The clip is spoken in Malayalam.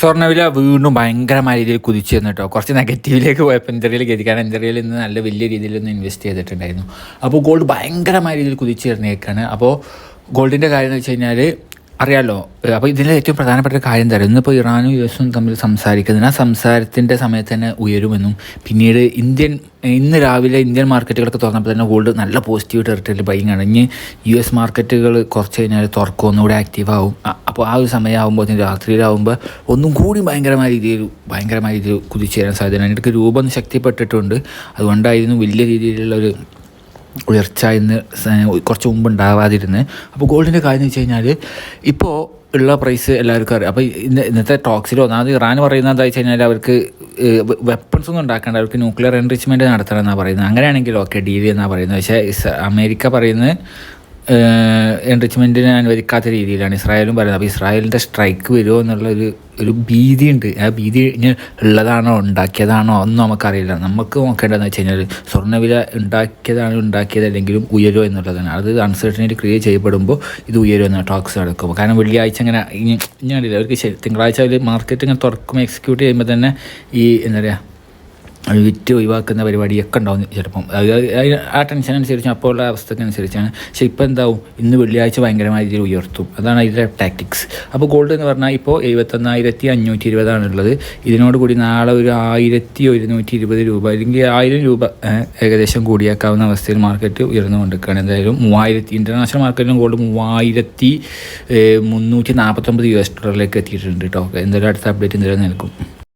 സ്വർണവില വീണ്ടും ഭയങ്കരമായ രീതിയിൽ കുതിച്ചു തന്നിട്ടോ കുറച്ച് നെഗറ്റീവിലേക്ക് പോയപ്പോൾ എന്തറിയിൽ ഗതി കാരണം എന്തറിയിൽ ഇന്ന് നല്ല വലിയ രീതിയിലൊന്ന് ഇൻവെസ്റ്റ് ചെയ്തിട്ടുണ്ടായിരുന്നു. അപ്പോൾ ഗോൾഡ് ഭയങ്കരമായ രീതിയിൽ കുതിച്ചു തരുന്നേക്കാണ് അപ്പോൾ ഗോൾഡിന്റെ കാര്യം എന്ന് വെച്ച് കഴിഞ്ഞാൽ അറിയാലോ അപ്പോൾ ഇതിൽ ഏറ്റവും പ്രധാനപ്പെട്ട ഒരു കാര്യം പറയുക ഇന്നിപ്പോൾ ഇറാനും യു എസും തമ്മിൽ സംസാരിക്കുന്നത് ആ സംസാരത്തിന്റെ സമയത്ത് തന്നെ ഉയരുമെന്നും പിന്നീട് ഇന്ത്യൻ ഇന്ന് രാവിലെ ഇന്ത്യൻ മാർക്കറ്റുകളൊക്കെ തുറന്നപ്പോൾ തന്നെ ഗോൾഡ് നല്ല പോസിറ്റീവ് ടെറിട്ടറിയിൽ ബൈങ് ആണ്. ഇനി യു എസ് മാർക്കറ്റുകൾ കുറച്ച് കഴിഞ്ഞാൽ തുറക്കും ഒന്നുകൂടെ ആക്റ്റീവ് ആവും. അപ്പോൾ ആ ഒരു സമയമാകുമ്പോൾ രാത്രിയിലാവുമ്പോൾ ഒന്നും കൂടി ഭയങ്കരമായ രീതിയിൽ ഭയങ്കരമായ രീതിയിൽ കുതിച്ചു തരാൻ സാധ്യത എനിക്ക് രൂപം ശക്തിപ്പെട്ടിട്ടുണ്ട്. അതുകൊണ്ടായിരുന്നു വലിയ രീതിയിലുള്ള ഒരു ഉയർച്ച ഇന്ന് കുറച്ച് മുമ്പ് ഉണ്ടാവാതിരുന്ന്. അപ്പോൾ ഗോൾഡിന്റെ കാര്യം എന്ന് വെച്ച് കഴിഞ്ഞാൽ ഇപ്പോൾ ഉള്ള പ്രൈസ് എല്ലാവർക്കും അറിയാം. അപ്പോൾ ഇന്ന് ഇന്നത്തെ ടോക്സിൽ ഒന്നാമത് ഇറാൻ പറയുന്നത് എന്താ വെച്ച് കഴിഞ്ഞാൽ അവർക്ക് വെപ്പൺസ് ഒന്നും ഉണ്ടാക്കേണ്ട. അവർക്ക് ന്യൂക്ലിയർ എൻറിച്ച്മെന്റ് നടത്തണം എന്നാണ് പറയുന്നത്. അങ്ങനെയാണെങ്കിൽ ഓക്കെ ഡീൽ എന്നാണ് പറയുന്നത്. പക്ഷേ അമേരിക്ക പറയുന്നത് എൻറിച്ച്മെന്റിന് അനുവദിക്കാത്ത രീതിയിലാണ് ഇസ്രായേലും പറയുന്നത്. അപ്പോൾ ഇസ്രായേലിന്റെ സ്ട്രൈക്ക് വരുമോ എന്നുള്ള ഒരു ഒരു ഭീതിയുണ്ട്. ആ ഭീതി ഇനി ഉള്ളതാണോ ഉണ്ടാക്കിയതാണോ ഒന്നും നമുക്കറിയില്ല. നമുക്ക് നോക്കേണ്ടതെന്ന് വെച്ച് കഴിഞ്ഞാൽ സ്വർണവില ഉണ്ടാക്കിയതാണോ ഉണ്ടാക്കിയത് അല്ലെങ്കിലും ഉയരുമോ എന്നുള്ളതാണ്. അത് അൺസർട്ടനിറ്റി ക്രിയേറ്റ് ചെയ്യപ്പെടുമ്പോൾ ഇത് ഉയരുമെന്ന് ടോക്സ് നടക്കും കാരണം വെള്ളിയാഴ്ച ഇങ്ങനെ ഇനി അറിയില്ല അവർക്ക് തിങ്കളാഴ്ച അവർ മാർക്കറ്റ് ഇങ്ങനെ തുറക്കുമ്പോൾ എക്സിക്യൂട്ട് ചെയ്യുമ്പോൾ തന്നെ ഈ എന്താ പറയുക വിറ്റ് ഒഴിവാക്കുന്ന പരിപാടിയൊക്കെ ഉണ്ടാവും ചിലപ്പം. അത് ആ ടെൻഷൻ അനുസരിച്ച് അപ്പോൾ ഉള്ള അവസ്ഥയ്ക്ക് അനുസരിച്ചാണ്. പക്ഷെ ഇപ്പോൾ എന്താവും? ഇന്ന് വെള്ളിയാഴ്ച ഭയങ്കരമായ രീതിയിൽ ഉയർത്തും. അതാണ് അതിന്റെ ടാക്ടിക്സ് അപ്പോൾ ഗോൾഡ് എന്ന് പറഞ്ഞാൽ ഇപ്പോൾ എഴുപത്തൊന്നായിരത്തി അഞ്ഞൂറ്റി ഇരുപതാണുള്ളത് ഇതിനോട് കൂടി നാളെ ഒരു ആയിരത്തി ഒരുന്നൂറ്റി ഇരുപത് രൂപ അല്ലെങ്കിൽ ആയിരം രൂപ ഏകദേശം കൂടിയേക്കാവുന്ന അവസ്ഥയിൽ മാർക്കറ്റ് ഉയർന്നുകൊണ്ടിരിക്കുകയാണ് എന്തായാലും മൂവായിരത്തി ഇന്റർനാഷണൽ മാർക്കറ്റിലും ഗോൾഡ് മൂവായിരത്തി മുന്നൂറ്റി നാൽപ്പത്തൊമ്പത് യു എസ് ഡോളറിലേക്ക് എത്തിയിട്ടുണ്ട് കേട്ടോ എന്തായാലും അടുത്ത അപ്ഡേറ്റ് എന്തായാലും നൽകും